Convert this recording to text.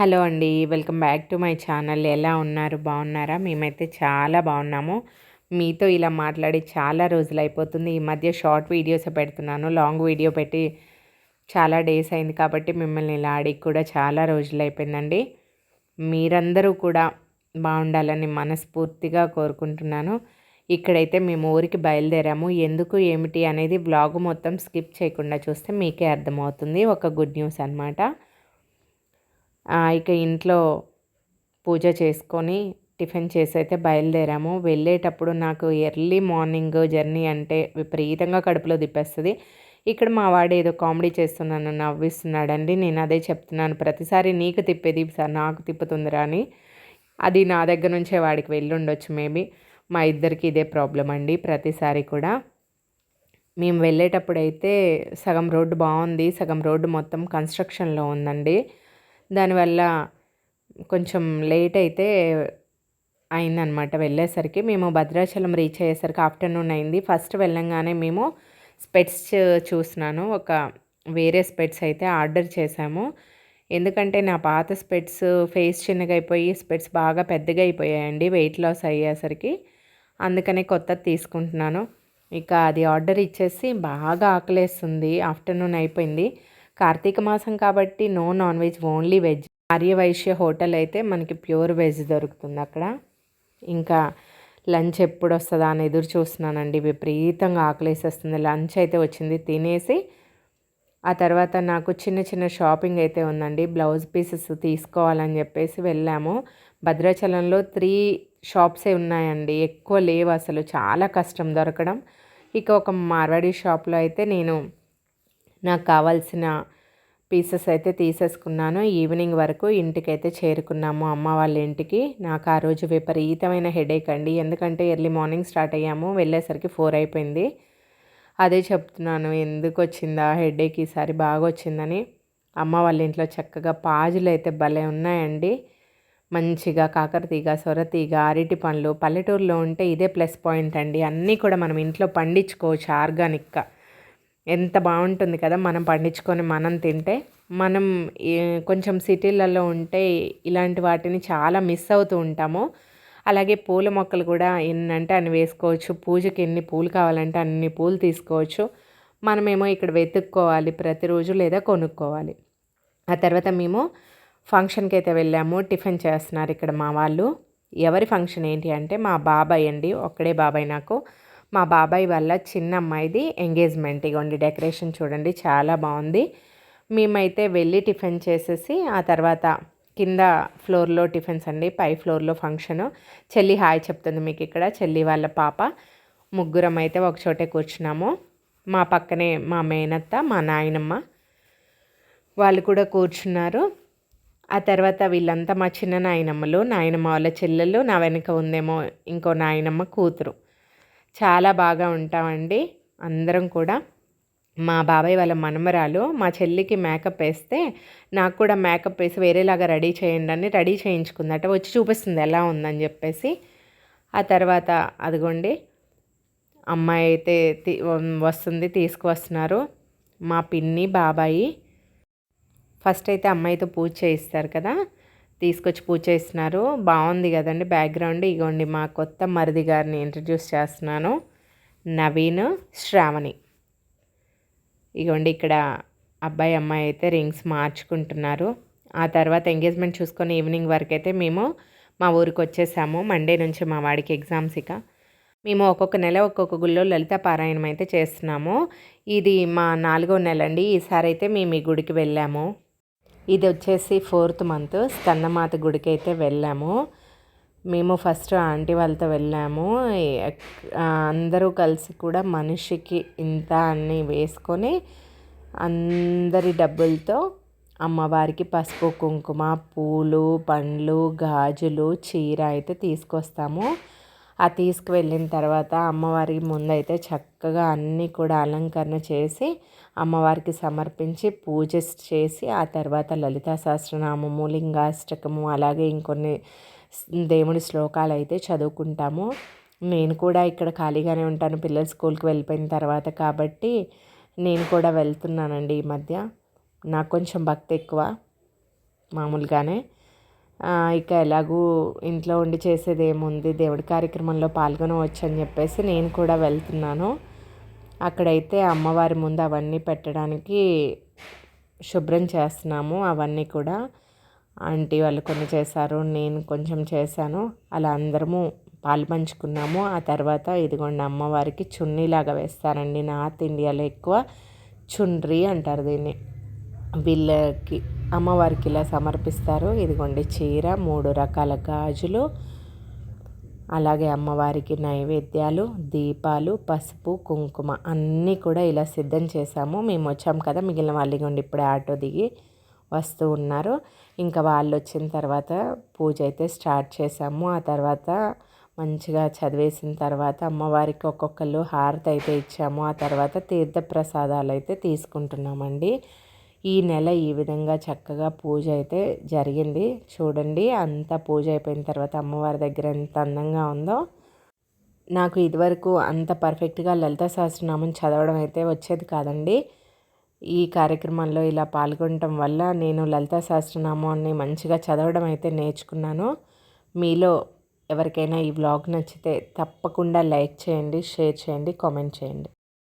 Hello అండి welcome back to my channel. ఎలా ఉన్నారు? బాగున్నారా? మేమైతే చాలా బాగున్నాము. మీతో ఇలా మాట్లాడి చాలా రోజులు అయిపోతుంది ఈ మధ్య షార్ట్ వీడియోస్ పెడుతున్నాను. లాంగ్ వీడియో పెట్టి చాలా డేస్ అయింది కాబట్టి మిమ్మల్ని ఇలా ఆడికి కూడా చాలా రోజులు అయిపోయిందండి మీరందరూ కూడా బాగుండాలని మనస్ఫూర్తిగా కోరుకుంటున్నాను. ఇక్కడైతే మేము ఊరికి బయలుదేరాము. ఎందుకు ఏమిటి అనేది బ్లాగ్ మొత్తం స్కిప్ చేయకుండా చూస్తే మీకే అర్థమవుతుంది. ఒక గుడ్ న్యూస్ అనమాట ఇక ఇంట్లో పూజ చేసుకొని టిఫిన్ చేసి అయితే బయలుదేరాము. వెళ్ళేటప్పుడు నాకు ఎర్లీ మార్నింగ్ జర్నీ అంటే విపరీతంగా కడుపులో తిప్పేస్తుంది. ఇక్కడ మా వాడు ఏదో కామెడీ చేస్తున్నాను నవ్విస్తున్నాడండి. నేను అదే చెప్తున్నాను. ప్రతిసారి నీకు తిప్పేది సార్ నాకు తిప్పుతుందిరా అని. అది నా దగ్గర నుంచే వాడికి వెళ్ళి ఉండొచ్చు మేబీ. మా ఇద్దరికి ఇదే ప్రాబ్లం అండి ప్రతిసారి కూడా. మేము వెళ్ళేటప్పుడు అయితే సగం రోడ్డు బాగుంది. సగం రోడ్డు మొత్తం కన్స్ట్రక్షన్లో ఉందండి. దానివల్ల కొంచెం లేట్ అయితే అయిందనమాట వెళ్ళేసరికి. మేము భద్రాచలం రీచ్ అయ్యేసరికి ఆఫ్టర్నూన్ అయింది. ఫస్ట్ వెళ్ళంగానే మేము స్పెట్స్ చూసినాను ఒక వేరే స్పెట్స్ అయితే ఆర్డర్ చేశాము. ఎందుకంటే నా పాత స్పెట్స్ ఫేస్ చిన్నగా అయిపోయి స్పెట్స్ బాగా పెద్దగా అయిపోయాయండి వెయిట్ లాస్ అయ్యేసరికి. అందుకనే కొత్తది తీసుకుంటున్నాను. ఇక అది ఆర్డర్ ఇచ్చేసి బాగా ఆకలేస్తుంది. ఆఫ్టర్నూన్ అయిపోయింది. కార్తీక మాసం కాబట్టి no non veg only veg. Aryavysya hotel అయితే మనకి ప్యూర్ వెజ్ దొరుకుతుంది అక్కడ. ఇంకా లంచ్ ఎప్పుడు వస్తుందా అని ఎదురు చూస్తున్నానండి. విపరీతంగా ఆకలేసేస్తుంది. లంచ్ అయితే వచ్చింది తినేసి ఆ తర్వాత నాకు చిన్న చిన్న షాపింగ్ అయితే ఉందండి. బ్లౌజ్ పీసెస్ తీసుకోవాలని చెప్పేసి వెళ్ళాము. భద్రాచలంలో త్రీ షాప్సే ఉన్నాయండి. ఎక్కువ లేవు అసలు. చాలా కష్టం దొరకడం. ఇక ఒక మార్వాడి షాప్లో అయితే నేను నాకు కావాల్సిన పీసెస్ అయితే తీసేసుకున్నాను. ఈవినింగ్ వరకు ఇంటికైతే చేరుకున్నాము. అమ్మ వాళ్ళ ఇంటికి. నాకు ఆ రోజు విపరీతమైన హెడేక్ అండి. ఎందుకంటే ఎర్లీ మార్నింగ్ స్టార్ట్ అయ్యాము. వెళ్ళేసరికి ఫోర్ అయిపోయింది. అదే చెప్తున్నాను. ఎందుకు వచ్చిందా హెడేక్ ఈసారి బాగా వచ్చిందని అమ్మ వాళ్ళ ఇంట్లో చక్కగా పాజులు అయితే భలే ఉన్నాయండి. మంచిగా కాకరతీగ సొరతీగ అరటి పండ్లు పల్లెటూరులో ఉంటే ఇదే ప్లస్ పాయింట్ అండి. అన్నీ కూడా మనం ఇంట్లో పండించుకోవచ్చు ఆర్గానిక్గా. ఎంత బాగుంటుంది కదా మనం పండించుకొని మనం తింటే. మనం కొంచెం సిటీలలో ఉంటే ఇలాంటి వాటిని చాలా మిస్ అవుతూ ఉంటాము. అలాగే పూల మొక్కలు కూడా ఎన్నంటే అన్ని వేసుకోవచ్చు. పూజకి ఎన్ని పూలు కావాలంటే అన్ని పూలు తీసుకోవచ్చు. మనమేమో ఇక్కడ వెతుక్కోవాలి ప్రతిరోజు లేదా కొనుక్కోవాలి. ఆ తర్వాత మేము ఫంక్షన్కి అయితే వెళ్ళాము. టిఫిన్ చేస్తున్నారు ఇక్కడ మా వాళ్ళు. ఎవరి ఫంక్షన్ ఏంటి అంటే మా బాబాయ్ అండి. ఒక్కడే బాబాయ్ నాకు. మా బాబాయ్ వాళ్ళ చిన్న అమ్మాయిది ఎంగేజ్మెంట్ ఇగోండి డెకరేషన్ చూడండి చాలా బాగుంది. మేమైతే వెళ్ళి టిఫిన్ చేసేసి ఆ తర్వాత కింద ఫ్లోర్లో టిఫిన్స్ అండి పై ఫ్లోర్లో ఫంక్షను. చెల్లి హాయ్ చెప్తుంది మీకు ఇక్కడ చెల్లి వాళ్ళ పాప. ముగ్గురం అయితే ఒక చోటే కూర్చున్నాము. మా పక్కనే మా మేనత్త మా నాయనమ్మ వాళ్ళు కూడా కూర్చున్నారు. ఆ తర్వాత వీళ్ళంతా మా చిన్న నాయనమ్మలు నాయనమ్మ వాళ్ళ చెల్లెలు నా వెనుక ఉందేమో ఇంకో నాయనమ్మ కూతురు. చాలా బాగా ఉంటామండి. అందరం కూడా. మా బాబాయ్ వాళ్ళ మనమరాలు మా చెల్లికి మేకప్ వేస్తే నాకు కూడా మేకప్ వేసి వేరేలాగా రెడీ చేయండి అని రెడీ చేయించుకుందట వచ్చి చూపిస్తుంది ఎలా ఉందని చెప్పేసి. ఆ తర్వాత అదిగోండి అమ్మాయి అయితే వస్తుంది తీసుకువస్తున్నారు. మా పిన్ని బాబాయి. ఫస్ట్ అయితే అమ్మాయితో పూజ చేయిస్తారు కదా. తీసుకొచ్చి పూజ చేస్తున్నారు. బాగుంది కదండి బ్యాక్గ్రౌండ్ ఇగోండి మా కొత్త మరిది గారిని ఇంట్రడ్యూస్ చేస్తున్నాను. నవీన్ శ్రావణి. ఇగోండి ఇక్కడ అబ్బాయి అమ్మాయి అయితే రింగ్స్ మార్చుకుంటున్నారు. ఆ తర్వాత ఎంగేజ్మెంట్ చూసుకొని ఈవినింగ్ వరకు అయితే మేము మా ఊరికి వచ్చేసాము. మండే నుంచి మా వాడికి ఎగ్జామ్స్ ఇక. మేము ఒక్కొక్క నెల ఒక్కొక్క గుళ్ళో లలిత పారాయణం అయితే చేస్తున్నాము. ఇది మా నాలుగో నెల అండి. ఈసారి అయితే మేము ఈ గుడికి వెళ్ళాము. ఇది వచ్చేసి ఫోర్త్ మంత్. స్కందమాత గుడికి అయితే వెళ్ళాము. మేము ఫస్ట్ ఆంటీ వాళ్ళతో వెళ్ళాము. అందరూ కలిసి కూడా మనిషికి ఇంత అన్ని వేసుకొని అందరి డబ్బులతో అమ్మవారికి పసుపు కుంకుమ పూలు పండ్లు గాజులు చీర అయితే తీసుకొస్తాము. ఆ తీసుకువెళ్ళిన తర్వాత అమ్మవారి ముందైతే చక్కగా అన్నీ కూడా అలంకరణ చేసి అమ్మవారికి సమర్పించి పూజ చేసి ఆ తర్వాత లలితా సహస్రనామము లింగాష్టకము అలాగే ఇంకొన్ని దేవుడి శ్లోకాలు అయితే చదువుకుంటాము. నేను కూడా ఇక్కడ ఖాళీగానే ఉంటాను పిల్లలు స్కూల్కి వెళ్ళిపోయిన తర్వాత కాబట్టి నేను కూడా వెళ్తున్నానండి ఈ మధ్య. నాకు కొంచెం భక్తి ఎక్కువ మామూలుగానే. ఇక ఎలాగూ ఇంట్లో ఉండి చేసేది ఏముంది? దేవుడి కార్యక్రమంలో పాల్గొనవచ్చు అని చెప్పేసి నేను కూడా వెళ్తున్నాను. అక్కడైతే అమ్మవారి ముందు అవన్నీ పెట్టడానికి శుభ్రం చేస్తున్నాము అవన్నీ కూడా. ఆంటీ వాళ్ళు కొన్ని చేశారు నేను కొంచెం చేశాను. అలా అందరము పాలు పంచుకున్నాము. ఆ తర్వాత ఇదిగోండి అమ్మవారికి చున్నీలాగా వేస్తారండి. నార్త్ ఇండియాలో ఎక్కువ చుండ్రి అంటారు దీన్ని. వీళ్ళకి అమ్మవారికి ఇలా సమర్పిస్తారు. ఇదిగోండి చీర మూడు రకాల గాజులు అలాగే అమ్మవారికి నైవేద్యాలు దీపాలు పసుపు కుంకుమ అన్నీ కూడా ఇలా సిద్ధం చేశాము. మేము వచ్చాం కదా మిగిలిన వాళ్ళు ఇగోండి ఇప్పుడే ఆటో దిగి వస్తూ ఉన్నారు. ఇంకా వాళ్ళు వచ్చిన తర్వాత పూజ అయితే స్టార్ట్ చేసాము ఆ తర్వాత మంచిగా చదివేసిన తర్వాత అమ్మవారికి ఒక్కొక్కళ్ళు హారతి అయితే ఇచ్చాము. ఆ తర్వాత తీర్థ ప్రసాదాలు అయితే తీసుకుంటున్నామండి. ఈ నెల ఈ విధంగా చక్కగా పూజ అయితే జరిగింది. చూడండి అంత పూజ అయిపోయిన తర్వాత అమ్మవారి దగ్గర ఎంత అందంగా ఉందో. నాకు ఇదివరకు అంత పర్ఫెక్ట్గా లలిత సహస్రనామం చదవడం అయితే వచ్చేది కాదండి. ఈ కార్యక్రమంలో ఇలా పాల్గొనటం వల్ల నేను లలిత సహస్రనామాన్ని మంచిగా చదవడం అయితే నేర్చుకున్నాను. మీలో ఎవరికైనా ఈ వ్లాగ్ నచ్చితే తప్పకుండా లైక్ చేయండి షేర్ చేయండి కామెంట్ చేయండి.